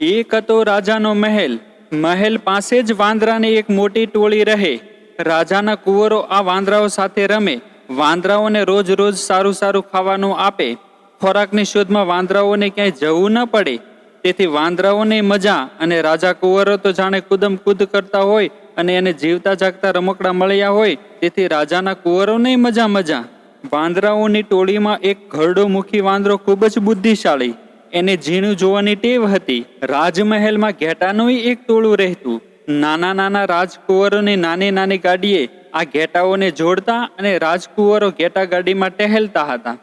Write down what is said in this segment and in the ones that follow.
એક હતો રાજાનો મહેલ. મહેલ પાસે જ વાંદરાની એક મોટી ટોળી રહે. રાજાના કુંવરો આ વાંદરાઓ સાથે રમે. વાંદરાઓને રોજ રોજ સારું સારું ખાવાનું આપે. ખોરાકની શોધમાં વાંદરાઓને ક્યાંય જવું ન પડે. તેથી વાંદરાઓને મજા અને રાજા કુંવરો તો જાણે કુદમ કુદ કરતા હોય અને એને જીવતા જાગતા રમકડા મળ્યા હોય. તેથી રાજાના કુંવરોને મજા મજા. વાંદરાઓની ટોળીમાં એક ઘરડો મુખી વાંદરો ખૂબ જ બુદ્ધિશાળી. એને ઝીણું જોવાની ટેવ હતી. રાજમહેલમાં ઘેટાનું એક ટોળું રહેતું. નાના નાના રાજકુંવરોની નાની નાની ગાડીએ આ ઘેટાઓને જોડતા અને રાજકુંવરો ઘેટા ગાડીમાં ટહેલતા હતા.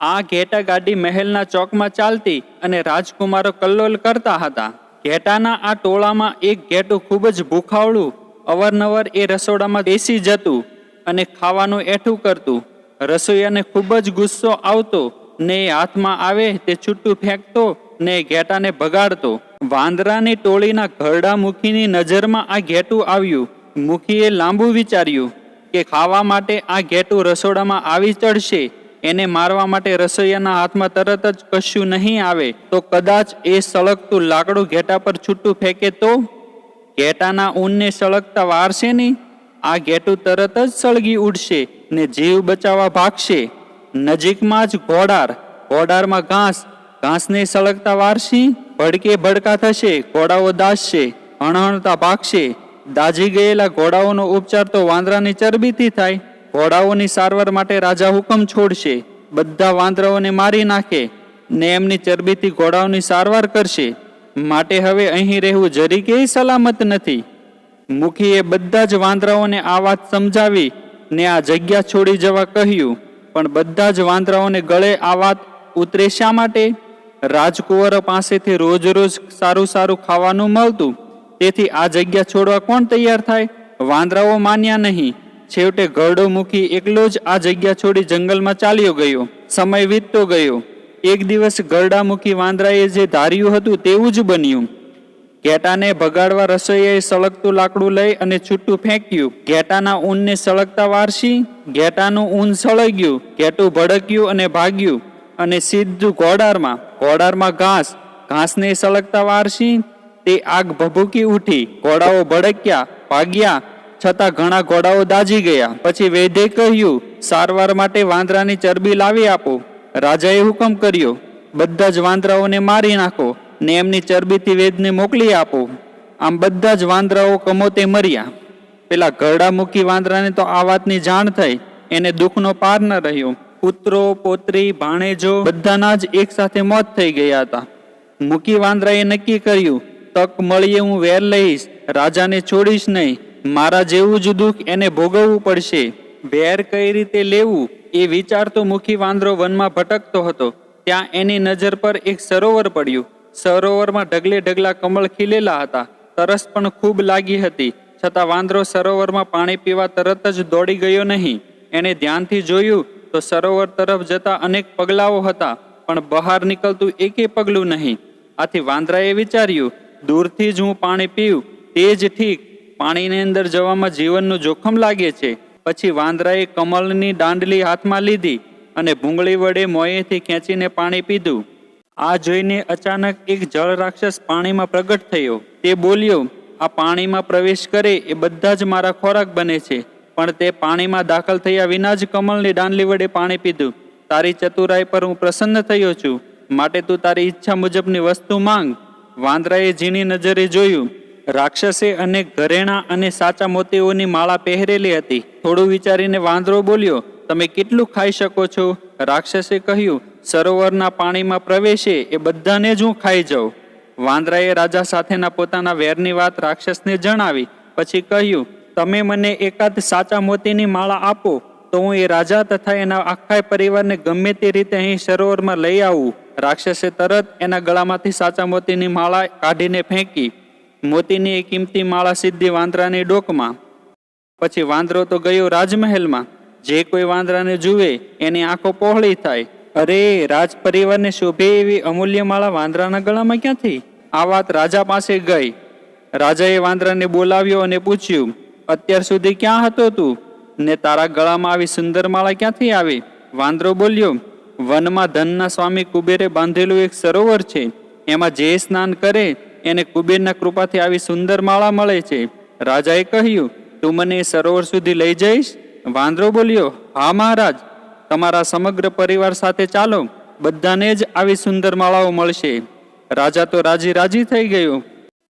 આ ઘેટા ગાડી મહેલના ચોકમાં ચાલતી અને રાજકુમારો કલ્લોલ કરતા હતા. ઘેટાના આ ટોળામાં એક ઘેટું ખૂબ જ ભૂખાવળું, અવારનવાર એ રસોડામાં બેસી જતું અને ખાવાનું એઠું કરતું. રસોઈયાને ખૂબ જ ગુસ્સો આવતો ને હાથમાં આવે તે છૂટું ફેંકતો ને ઘેટાને ભગાડતો વાંદરાની ટોળીના ઘરડા મુખીની નજરમાં આ ઘેટું આવ્યું. મુખીએ લાંબુ વિચાર્યું કે ખાવા માટે આ ઘેટું રસોડામાં આવી ચડશે. એને મારવા માટે રસોઈયાના હાથમાં તરત જ કશું નહીં આવે. તો કદાચ એ સળગતું લાકડું ઘેટા પર છૂટું ફેંકે તો? ઘેટાના ઊનને સળગતા વારશે નહીં આ ઘેટું તરત જ સળગી ઉડશે ને જીવ બચાવવા ભાગશે. નજીકમાં જ ઘોડાર ઘોડારમાં ઘાસ. ઘાસને સળગતા વારસી, ભડકે ભડકા થશે ઘોડાઓ દાસશે હણહણતા ભાગશે દાજી ગયેલા ઘોડાઓનો ઉપચાર તો વાંદરાની ચરબીથી થાય. ઘોડાઓની સારવાર માટે રાજા હુકમ છોડશે. બધા વાંદરાઓને મારી નાખે ને એમની ચરબીથી ઘોડાઓની સારવાર કરશે. માટે હવે અહીં રહેવું જરીકે સલામત નથી. મુખીએ બધા જ વાંદરાઓને આ વાત સમજાવી ને આ જગ્યા છોડી જવા કહ્યું. પણ બધા જ વાંદરાઓને ગળે આ વાત ઉતરે શા માટે? રાજકુંવરો પાસેથી રોજ રોજ સારું સારું ખાવાનું મળતું. તેથી આ જગ્યા છોડવા કોણ તૈયાર થાય? વાંદરાઓ માન્યા નહીં. છેવટે ઘરડો મૂકી એકલો જ આ જગ્યા છોડી જંગલમાં ચાલ્યો ગયો. સમય વીતતો ગયો. એક દિવસ ગરડા મૂકી વાંદરાએ જે ધાર્યું હતું તેવું જ બન્યું. ઘેટાને ભગાડવા રસોઈયાએ સળગતું લાકડું લઈ અને છૂટું ફેંક્યું. ઘેટાના ઊનને સળગતા વારસી, ઘેટાનું ઊન સળગ્યું, ઘેટું ભડક્યું અને ભાગ્યું અને સીધું ઘોડારમાં ઘોડારમાં ઘાસ, ઘાસને સળગતા વારસી, તે આગ ભભૂકી ઉઠી, ઘોડાઓ ભડક્યા, ભાગ્યા, છતાં ઘણા ઘોડાઓ દાજી ગયા. પછી વૈદ્યે કહ્યું, સારવાર માટે વાંદરાની ચરબી લાવી આપો. રાજાએ હુકમ કર્યો, બધા જ વાંદરાઓને મારી નાખો. ને એમની ચરબીથી વેદને મોકલી આપો. આમ બધા જ વાંદરાઓ કમોતે મર્યા. પેલા ઘરડા મૂકી વાંદરાને તો આ વાતની જાણ થઈ. એને દુઃખનો પાર ન રહ્યો. પુત્રો, પોત્રી, ભાણેજો બધાના જ એક સાથે મોત થઈ ગયા હતા. મૂકી વાંદરાએ નક્કી કર્યું, તક મળીએ હું વેર લઈશ, રાજાને છોડીશ નહીં. મારા જેવું જ દુઃખ એને ભોગવવું પડશે. વેર કઈ રીતે લેવું? એ વિચારતો મુખી વાંદરો વનમાં ભટકતો હતો. ત્યાં એની નજર પર એક સરોવર પડ્યું. સરોવરમાં ઢગલે ઢગલા કમળ ખીલેલા હતા. તરસ પણ ખૂબ લાગી હતી. છતાં વાંદરો સરોવરમાં પાણી પીવા તરત જ દોડી ગયો નહીં. એણે ધ્યાનથી જોયું તો સરોવર તરફ જતા અનેક પગલાઓ હતા, પણ બહાર નીકળતું એકે પગલું નહીં. આથી વાંદરાએ વિચાર્યું, દૂરથી જ હું પાણી પીવું તે જ ઠીક. પાણીની અંદર જવામાં જીવનનું જોખમ લાગે છે. પછી વાંદરાએ કમળની દાંડલી હાથમાં લીધી અને ભૂંગળી વડે મોંએથી ખેંચીને પાણી પીધું. આ જોઈને અચાનક એક જળ રાક્ષસ પાણીમાં પ્રગટ થયો. તે બોલ્યો, આ પાણીમાં પ્રવેશ કરે એ બધા જ મારા ખોરાક બને છે, પણ તે પાણીમાં દાખલ થયા વિના જ કમળની દાંડલી વડે પાણી પીધું. તારી ચતુરાઈ પર હું પ્રસન્ન થયો છું. માટે તું તારી ઈચ્છા મુજબની વસ્તુ માંગ. વાંદરાએ ઝીણી નજરે જોયું. રાક્ષસે અનેક ઘરેણા અને સાચા મોતીઓની માળા પહેરેલી હતી. થોડું વિચારીને વાંદરો બોલ્યો, તમે કેટલું ખાઈ શકો છો? રાક્ષસે કહ્યું સરોવરના પાણીમાં પ્રવેશે એ બધાને જ હું ખાઈ જાઉં. વાંદરાએ રાજા સાથેના પોતાના વેરની વાત રાક્ષસને જણાવી, પછી કહ્યું, તમે મને એકાદ સાચા મોતીની માળા આપો, તો હું એ રાજા તથા એના આખા પરિવારને ગમે તે રીતે અહીં સરોવરમાં લઈ આવું. રાક્ષસે તરત એના ગળામાંથી સાચા મોતીની માળા કાઢીને ફેંકી. મોતીની એ કિંમતી માળા સીધી વાંદરાની ડોકમાં. પછી વાંદરો તો ગયો રાજમહેલમાં. જે કોઈ વાંદરાને જુએ, એની આંખો પહોળી થાય. અરે રાજ પરિવારને શોભે એવી અમૂલ્ય માળા વાંદરાના ગળામાં ક્યાંથી? આ વાત રાજા પાસે ગઈ. રાજાએ વાંદરાને બોલાવ્યો અને પૂછ્યું, અત્યાર સુધી ક્યાં હતો તું? ને તારા ગળામાં આવી સુંદર માળા ક્યાંથી આવી? વાંદરો બોલ્યો, વનમાં ધનના સ્વામી કુબેરે બાંધેલું એક સરોવર છે. એમાં જે સ્નાન કરે, એને કુબેરના કૃપાથી આવી સુંદર માળા મળે છે. રાજાએ કહ્યું, તું મને એ સરોવર સુધી લઈ જઈશ? વાંદરો બોલ્યો, હા મહારાજ. તમારા સમગ્ર પરિવાર સાથે ચાલો, બધાને જ આવી સુંદર માળાઓ મળશે. રાજા તો રાજી રાજી થઈ ગયો.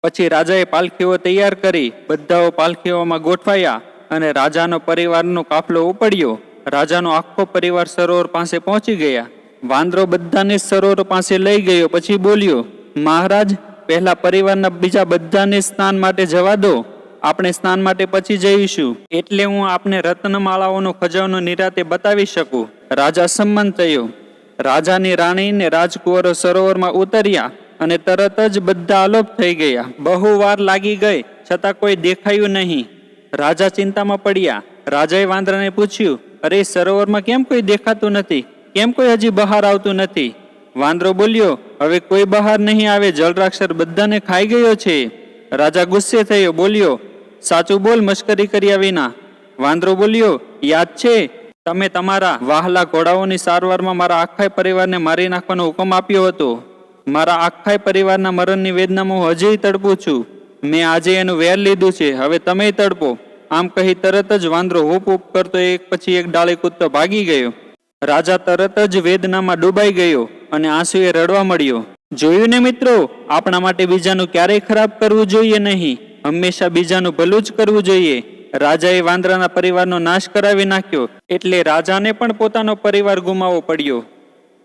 પછી રાજાએ પાલખીઓ તૈયાર કરી, બધાઓ પાલખીઓમાં ગોઠવાયા અને રાજાનો પરિવારનો કાફલો ઉપડ્યો. રાજાનો આખો પરિવાર સરોવર પાસે પહોંચી ગયા. વાંદરો બધાને સરોવર પાસે લઈ ગયો, પછી બોલ્યો, મહારાજ, પહેલા પરિવારના બીજા બધાને સ્નાન માટે જવા દો. આપણે સ્નાન માટે પછી જઈશું. એટલે હું આપને રત્નમાળાઓનો ખજાનો નિરાતે બતાવી શકું. રાજા સંમત થયો. રાજાની રાણીને રાજકુંવરો સરોવરમાં ઉતર્યા અને તરત જ બધા અલોપ થઈ ગયા. બહુ વાર લાગી ગઈ, છતાં કોઈ દેખાયું નહીં. રાજા ચિંતામાં પડ્યા. રાજાએ વાંદરાને પૂછ્યું, અરે, સરોવરમાં કેમ કોઈ દેખાતું નથી? કેમ કોઈ હજી બહાર આવતું નથી? વાંદરો બોલ્યો, હવે કોઈ બહાર નહીં આવે જલરાક્ષર બધાને ખાઈ ગયો છે. રાજા ગુસ્સે થયો, બોલ્યો સાચું બોલ મશ્કરી કર્યા વિના. વાંદરો બોલ્યો, યાદ છે, તમે તમારા વાહલા ઘોડાઓની સારવારમાં મારા આખા પરિવારને મારી નાખવાનો હુકમ આપ્યો હતો. મારા આખા પરિવારના મરણની વેદનામાં હું હજી તડપું છું. મેં આજે એનું વેર લીધું છે, હવે તમે તડપો. આમ કહી તરત જ વાંદરો હુપ હુપ કરતો એક પછી એક ડાળે કૂદતો ભાગી ગયો. રાજા તરત જ વેદનામાં ડૂબાઈ ગયો અને આંસુએ રડવા મળ્યો. જોયું ને મિત્રો, આપણા માટે બીજાનું ક્યારેય ખરાબ કરવું જોઈએ નહીં. હંમેશા બીજાનું ભલું જ કરવું જોઈએ. રાજાએ વાંદરાના પરિવારનો નાશ કરાવી નાખ્યો, એટલે રાજાને પણ પોતાનો પરિવાર ગુમાવવો પડ્યો.